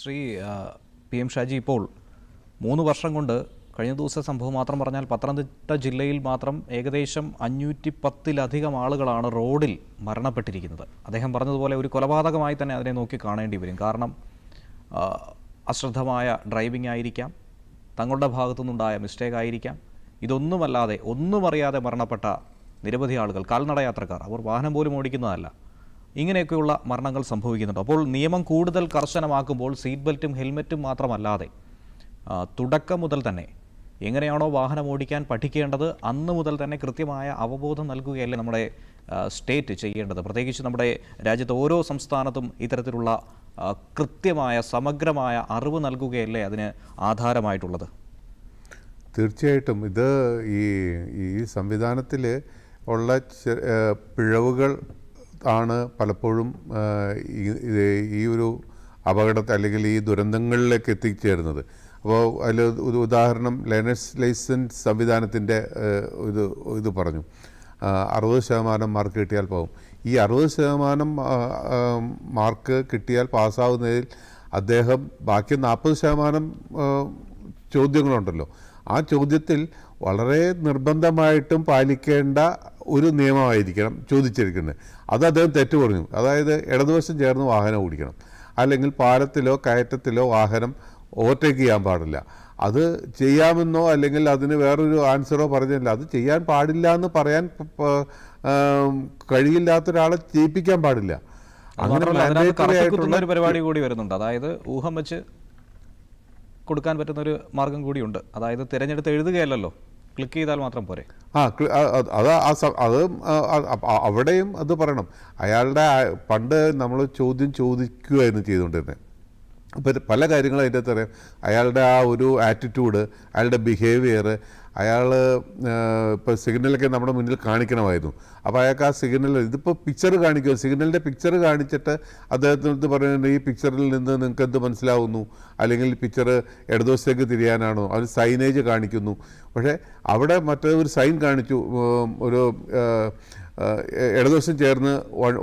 Shri P M Shaji ഇപ്പോൾ മൂന്ന് വർഷം കൊണ്ട് കഴിഞ്ഞ ദിവസത്തെ സംഭവം മാത്രം പറഞ്ഞാൽ പത്തനംതിട്ട ജില്ലയിൽ മാത്രം ഏകദേശം അഞ്ഞൂറ്റി പത്തിലധികം ആളുകളാണ് റോഡിൽ മരണപ്പെട്ടിരിക്കുന്നത്. അദ്ദേഹം പറഞ്ഞതുപോലെ ഒരു കൊലപാതകമായി തന്നെ അതിനെ നോക്കി കാണേണ്ടി വരും. കാരണം അശ്രദ്ധമായ ഡ്രൈവിംഗ് ആയിരിക്കാം തങ്ങളുടെ ഭാഗത്തു നിന്നുണ്ടായ മിസ്റ്റേക്ക് ആയിരിക്കാം. ഇതൊന്നുമല്ലാതെ ഒന്നും അറിയാതെ മരണപ്പെട്ട നിരവധി ആളുകൾ കാൽനട യാത്രക്കാർ അവർ വാഹനം പോലും ഓടിക്കുന്നതല്ല. ഇങ്ങനെയൊക്കെയുള്ള മരണങ്ങൾ സംഭവിക്കുന്നുണ്ട്. അപ്പോൾ നിയമം കൂടുതൽ കർശനമാക്കുമ്പോൾ സീറ്റ് ബെൽറ്റും ഹെൽമെറ്റും മാത്രമല്ലാതെ തുടക്കം മുതൽ തന്നെ എങ്ങനെയാണോ വാഹനം ഓടിക്കാൻ പഠിക്കേണ്ടത് അന്ന് മുതൽ തന്നെ കൃത്യമായ അവബോധം നൽകുകയല്ലേ നമ്മുടെ സ്റ്റേറ്റ് ചെയ്യേണ്ടത്. പ്രത്യേകിച്ച് നമ്മുടെ രാജ്യത്ത് ഓരോ സംസ്ഥാനത്തും ഇത്തരത്തിലുള്ള കൃത്യമായ സമഗ്രമായ അറിവ് നൽകുകയല്ലേ അതിന് ആധാരമായിട്ടുള്ളത്? തീർച്ചയായിട്ടും. ഇത് ഈ ഈ സംവിധാനത്തിൽ ഉള്ള പിഴവുകൾ ആണ് പലപ്പോഴും ഈ- ഒരു അപകടത്തെ അല്ലെങ്കിൽ ഈ ദുരന്തങ്ങളിലേക്ക് എത്തിച്ചേരുന്നത്. അപ്പോൾ അതിൽ ഒരു ഉദാഹരണം ലേണേഴ്സ് ലൈസൻസ് സംവിധാനത്തിന്റെ ഇത് ഇത് പറഞ്ഞു. അറുപത് ശതമാനം മാർക്ക് കിട്ടിയാൽ പോകും ഈ അറുപത് ശതമാനം മാർക്ക് കിട്ടിയാൽ പാസ്സാവുന്നതിൽ അദ്ദേഹം ബാക്കി നാൽപ്പത് ശതമാനം ചോദ്യങ്ങളുണ്ടല്ലോ. ആ ചോദ്യത്തിൽ വളരെ നിർബന്ധമായിട്ടും പാലിക്കേണ്ട ഒരു നിയമമായിരിക്കണം ചോദിച്ചിരിക്കുന്നത്. അത് അദ്ദേഹം തെറ്റു പറഞ്ഞു. അതായത് ഇടതുവശം ചേർന്ന് വാഹനം ഓടിക്കണം. അല്ലെങ്കിൽ പാലത്തിലോ കയറ്റത്തിലോ വാഹനം ഓവർടേക്ക് ചെയ്യാൻ പാടില്ല. അത് ചെയ്യാമെന്നോ അല്ലെങ്കിൽ അതിന് വേറൊരു ആൻസറോ പറഞ്ഞില്ല. അത് ചെയ്യാൻ പാടില്ല എന്ന് പറയാൻ കഴിയില്ലാത്ത ഒരാളെ ചെയ്യിപ്പിക്കാൻ പാടില്ല. അങ്ങനെ ഒരു പരിപാടി കൂടി വരുന്നുണ്ട്. അതായത് ഊഹം വെച്ച് കൊടുക്കാൻ പറ്റുന്ന ഒരു മാർഗം കൂടിയുണ്ട്. അതായത് തിരഞ്ഞെടുത്ത് എഴുതുകയല്ലല്ലോ. ക്ലിക്ക് ചെയ്താൽ മാത്രം പോരെ. ആ അത് അത് അവിടെയും അത് പറയണം. അയാളുടെ പണ്ട് നമ്മൾ ചോദ്യം ചോദിക്കുകയായിരുന്നു ചെയ്തുകൊണ്ടിരുന്നത്. അപ്പോൾ പല കാര്യങ്ങളും അതിന്റെ അകത്ത് അറിയാം. അയാളുടെ ആ ഒരു ആറ്റിറ്റ്യൂഡ് അയാളുടെ ബിഹേവിയർ അയാൾ ഇപ്പോൾ സിഗ്നലൊക്കെ നമ്മുടെ മുന്നിൽ കാണിക്കണമായിരുന്നു. അപ്പോൾ അയാൾക്ക് ആ സിഗ്നൽ ഇതിപ്പോൾ പിക്ചർ കാണിക്കുക സിഗ്നലിന്റെ പിക്ചർ കാണിച്ചിട്ട് അദ്ദേഹത്തിനടുത്ത് പറയുന്നുണ്ട് ഈ പിക്ചറിൽ നിന്ന് നിങ്ങൾക്ക് എന്ത് മനസ്സിലാവുന്നു? അല്ലെങ്കിൽ പിക്ചർ ഇടതുവശത്തേക്ക് തിരിയാനാണോ? അവർ സൈനേജ് കാണിക്കുന്നു. പക്ഷേ അവിടെ മറ്റൊരു സൈൻ കാണിച്ചു ഒരു ഇടതുവശം ചേർന്ന്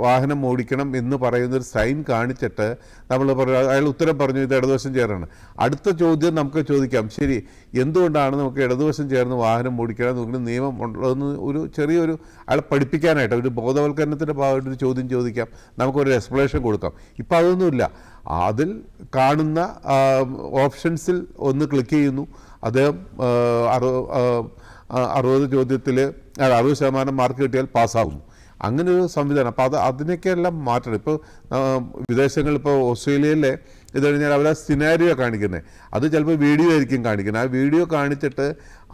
വാഹനം ഓടിക്കണം എന്ന് പറയുന്നൊരു സൈൻ കാണിച്ചിട്ട് നമ്മൾ പറഞ്ഞു അയാൾ ഉത്തരം പറഞ്ഞു ഇത് ഇടതുവശം ചേർന്നാണ്. അടുത്ത ചോദ്യം നമുക്ക് ചോദിക്കാം. ശരി എന്തുകൊണ്ടാണ് നമുക്ക് ഇടതുവശം ചേർന്ന് വാഹനം ഓടിക്കണം നമുക്ക് നിയമം ഉള്ളതെന്ന് ഒരു ചെറിയൊരു അയാളെ പഠിപ്പിക്കാനായിട്ട് ഒരു ബോധവൽക്കരണത്തിന്റെ ഭാഗമായിട്ട് ഒരു ചോദ്യം ചോദിക്കാം. നമുക്കൊരു എക്സ്പ്ലനേഷൻ കൊടുക്കാം. ഇപ്പം അതൊന്നുമില്ല. അതിൽ കാണുന്ന ഓപ്ഷൻസിൽ ഒന്ന് ക്ലിക്ക് ചെയ്യുന്നു. അദ്ദേഹം അറുപത് ചോദ്യത്തിൽ അറുപത് ശതമാനം മാർക്ക് കിട്ടിയാൽ പാസ്സാകുന്നു. അങ്ങനെ ഒരു സംവിധാനം. അപ്പോൾ അത് അതിനൊക്കെയെല്ലാം മാറ്റണം. ഇപ്പോൾ വിദേശങ്ങളിൽ ഇപ്പോൾ ഓസ്ട്രേലിയയിലെ ഇത് കഴിഞ്ഞാൽ അവർ ആ സിനാരിയോ കാണിക്കുന്നത് അത് ചിലപ്പോൾ വീഡിയോ ആയിരിക്കും കാണിക്കുന്നത് ആ വീഡിയോ കാണിച്ചിട്ട്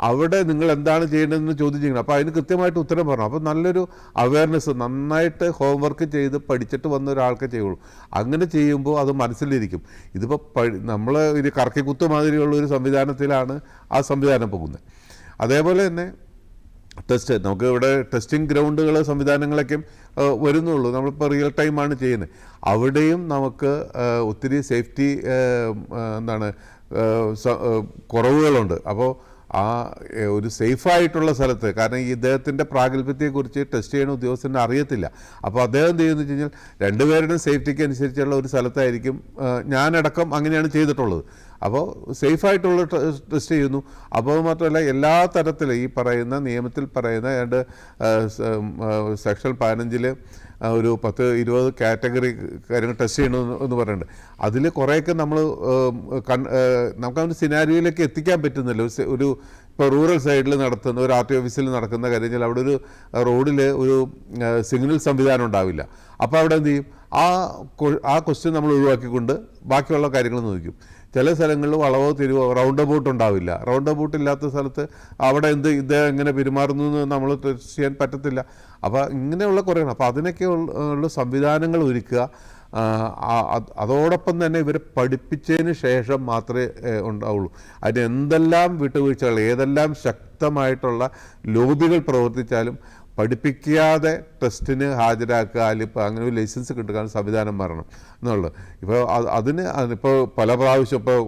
അവിടെ നിങ്ങൾ എന്താണ് ചെയ്യേണ്ടതെന്ന് ചോദ്യം ചെയ്യണം അപ്പോൾ അതിന് കൃത്യമായിട്ട് ഉത്തരം പറഞ്ഞു അപ്പോൾ നല്ലൊരു അവയർനെസ് നന്നായിട്ട് ഹോംവർക്ക് ചെയ്ത് പഠിച്ചിട്ട് വന്ന ഒരാൾക്ക് ചെയ്യുള്ളൂ. അങ്ങനെ ചെയ്യുമ്പോൾ അത് മനസ്സിലിരിക്കും. ഇതിപ്പോൾ നമ്മൾ ഇത് കറക്കിക്കുത്ത് മാതിരിയുള്ള ഒരു സംവിധാനത്തിലാണ് ആ സംവിധാനം പോകുന്നത് അതേപോലെ തന്നെ ടെസ്റ്റ് നമുക്ക് ഇവിടെ ടെസ്റ്റിംഗ് ഗ്രൗണ്ടുകൾ സംവിധാനങ്ങളൊക്കെ വരുന്നുള്ളൂ. നമ്മളിപ്പോൾ റിയൽ ടൈമാണ് ചെയ്യുന്നത്. അവിടെയും നമുക്ക് ഒത്തിരി സേഫ്റ്റി എന്താണ് കുറവുകളുണ്ട്. അപ്പോൾ ആ ഒരു സേഫായിട്ടുള്ള സ്ഥലത്ത് കാരണം ഈ ഇദ്ദേഹത്തിന്റെ പ്രാഗൽഭ്യത്തെക്കുറിച്ച് ടെസ്റ്റ് ചെയ്യുന്ന ഉദ്യോഗസ്ഥന് അറിയത്തില്ല. അപ്പോൾ അദ്ദേഹം എന്ത് ചെയ്യുന്നു വെച്ച് കഴിഞ്ഞാൽ രണ്ടുപേരുടെയും സേഫ്റ്റിക്ക് അനുസരിച്ചുള്ള ഒരു സ്ഥലത്തായിരിക്കും ഞാനടക്കം അങ്ങനെയാണ് ചെയ്തിട്ടുള്ളത്. അപ്പോൾ സേഫായിട്ടുള്ള ടെസ്റ്റ് ചെയ്യുന്നു. അപ്പോൾ മാത്രമല്ല എല്ലാ തരത്തിലും ഈ പറയുന്ന നിയമത്തിൽ പറയുന്ന ഏതാണ്ട് സെക്ഷൻ പതിനഞ്ചിൽ ഒരു പത്ത് ഇരുപത് കാറ്റഗറി കാര്യങ്ങൾ ടെസ്റ്റ് ചെയ്യണമെന്ന് എന്ന് പറയുന്നുണ്ട്. അതിൽ കുറേയൊക്കെ നമ്മൾ കൺ നമുക്കതിന്റെ സിനാരിയോയിലേക്ക് എത്തിക്കാൻ പറ്റുന്നില്ല. ഒരു ഇപ്പോൾ റൂറൽ സൈഡിൽ നടത്തുന്ന ഒരു ആർ ടി ഓഫീസിൽ നടക്കുന്ന കാര്യം അവിടെ ഒരു റോഡിൽ ഒരു സിഗ്നൽ സംവിധാനം ഉണ്ടാവില്ല. അപ്പോൾ അവിടെ എന്ത് ചെയ്യും? ആ ആ ക്വസ്റ്റ്യൻ നമ്മൾ ഒഴിവാക്കിക്കൊണ്ട് ബാക്കിയുള്ള കാര്യങ്ങൾ നോക്കും ചില സ്ഥലങ്ങളിൽ വളവോ തിരിവോ റൗണ്ട് അബൌട്ട് ഉണ്ടാവില്ല. റൗണ്ട് അബൌട്ട് ഇല്ലാത്ത സ്ഥലത്ത് അവിടെ എന്ത് ഇദ്ദേഹം എങ്ങനെ പെരുമാറുന്നു എന്ന് നമ്മൾ ചെയ്യാൻ പറ്റത്തില്ല. അപ്പോൾ ഇങ്ങനെയുള്ള കുറേ അപ്പോൾ അതിനൊക്കെ ഉള്ള- സംവിധാനങ്ങൾ ഒരുക്കുക. അതോടൊപ്പം തന്നെ ഇവർ പഠിപ്പിച്ചതിന് ശേഷം മാത്രമേ ഉണ്ടാവുള്ളൂ. അതിന് എന്തെല്ലാം വിട്ടുവീഴ്ചകൾ ഏതെല്ലാം ശക്തമായിട്ടുള്ള ലോബികൾ പ്രവർത്തിച്ചാലും പഠിപ്പിക്കാതെ ടെസ്റ്റിന് ഹാജരാക്കുക അല്ലെങ്കിൽ അങ്ങനെ ഒരു ലൈസൻസ് കിട്ടുക സംവിധാനം വരണം എന്നുള്ളത്. ഇപ്പോൾ അത് അതിന് ഇപ്പോൾ പല പ്രാവശ്യം ഇപ്പോൾ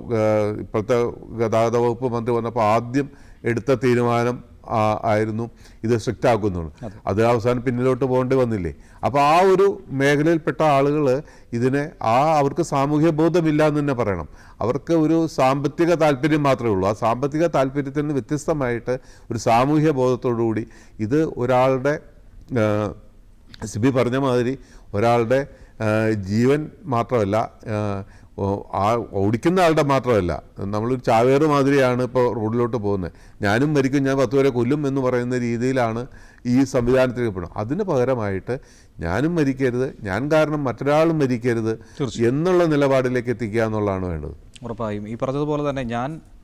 ഇപ്പോഴത്തെ ഗതാഗത വകുപ്പ് മന്ത്രി വന്നപ്പോൾ ആദ്യം എടുത്ത തീരുമാനം ആയിരുന്നു. ഇത് സ്ട്രിക്റ്റ് ആക്കുന്നുള്ളൂ. അത്. അവസാനം പിന്നിലോട്ട് പോകേണ്ടി വന്നില്ലേ? അപ്പോൾ ആ ഒരു മേഖലയിൽപ്പെട്ട ആളുകൾ ഇതിനെ ആ അവർക്ക് സാമൂഹ്യ ബോധമില്ല എന്ന് തന്നെ പറയണം. അവർക്ക് ഒരു സാമ്പത്തിക താല്പര്യം മാത്രമേ ഉള്ളൂ. ആ സാമ്പത്തിക താല്പര്യത്തിൽ നിന്ന് വ്യത്യസ്തമായിട്ട് ഒരു സാമൂഹ്യ ബോധത്തോടു കൂടി ഇത് ഒരാളുടെ സിബി പറഞ്ഞ മാതിരി ഒരാളുടെ ജീവൻ മാത്രമല്ല ആ, ഓടിക്കുന്ന ആളുടെ മാത്രമല്ല. നമ്മളൊരു ചാവേറ് മാതിരിയാണ് ഇപ്പോൾ റോഡിലോട്ട് പോകുന്നത് ഞാനും മരിക്കും ഞാൻ പത്ത് പേരെ കൊല്ലും എന്ന് പറയുന്ന രീതിയിലാണ് ഈ സംവിധാനത്തിൽ പോകണം അതിന് പകരമായിട്ട് ഞാനും മരിക്കരുത് ഞാൻ കാരണം മറ്റൊരാളും മരിക്കരുത് എന്നുള്ള നിലപാടിലേക്ക് എത്തിക്കുക എന്നുള്ളതാണ് വേണ്ടത്. ഉറപ്പായും. ഈ പറഞ്ഞതുപോലെ തന്നെ ഞാൻ